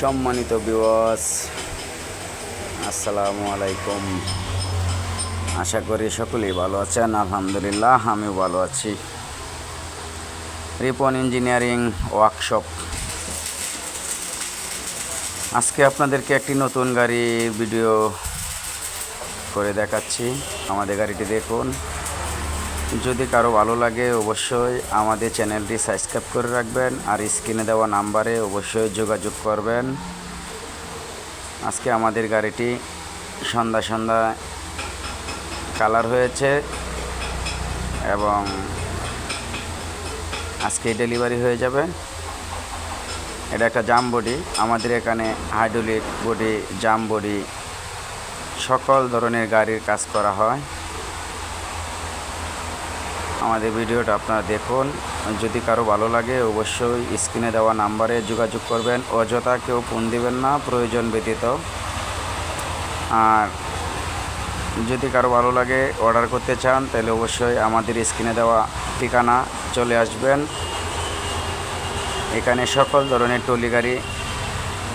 সম্মানিত বিওয়াস আসসালামু আলাইকুম। আশা করি সকলেই ভালো আছেন, আলহামদুলিল্লাহ, আমিও ভালো আছি। Ripon engineering workshop. আজকে আপনাদেরকে একটি নতুন গাড়ির ভিডিও করে দেখাচ্ছি। আমাদের গাড়িটি দেখুন। যদি কারও ভালো লাগে, অবশ্যই আমাদের চ্যানেলটি সাবস্ক্রাইব করে রাখবেন আর স্ক্রিনে দেওয়া নাম্বারে অবশ্যই যোগাযোগ করবেন। আজকে আমাদের গাড়িটি সন্ধ্যা সন্ধ্যা কালার হয়েছে এবং আজকে ডেলিভারি হয়ে যাবে। এটা একটা জাম বডি, আমাদের এখানে হাইড্রোলিক বডি, জাম বডি, সকল ধরনের গাড়ির কাজ করা হয়। আমাদের ভিডিওটা আপনারা দেখুন। যদি কারও ভালো লাগে, অবশ্যই স্ক্রিনে দেওয়া নাম্বারে যোগাযোগ করবেন। অযথা কেউ ফোন দিবেন না, প্রয়োজন ব্যতীত। আর যদি কারও ভালো লাগে, অর্ডার করতে চান, তাহলে অবশ্যই আমাদের স্ক্রিনে দেওয়া ঠিকানা চলে আসবেন। এখানে সকল ধরনের টলি গাড়ি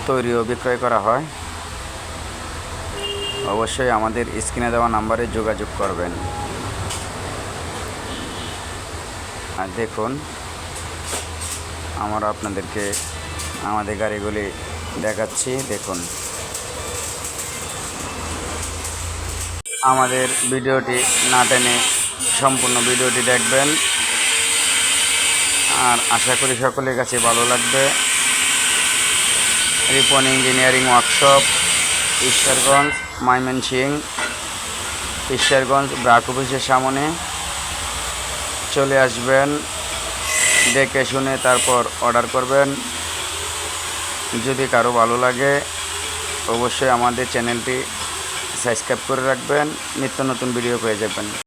তৈরি ও বিক্রয় করা হয়। অবশ্যই আমাদের স্ক্রিনে দেওয়া নাম্বারে যোগাযোগ করবেন। আর দেখুন, আমরা আপনাদেরকে আমাদের গাড়িগুলি দেখাচ্ছি, দেখুন। আমাদের ভিডিওটি না টেনে সম্পূর্ণ ভিডিওটি দেখবেন। আর আশা করি সকলের কাছে ভালো লাগবে। Ripon engineering workshop, Ishwarganj Mymensingh Ishwarganj BRAC অফিসের সামনে। চলে আসবেন, দেখে শুনে তারপর অর্ডার করবেন। যদি কারও ভালো লাগে, অবশ্যই আমাদের চ্যানেলটি সাবস্ক্রাইব করে রাখবেন, নিত্য নতুন ভিডিও পেয়ে যাবেন।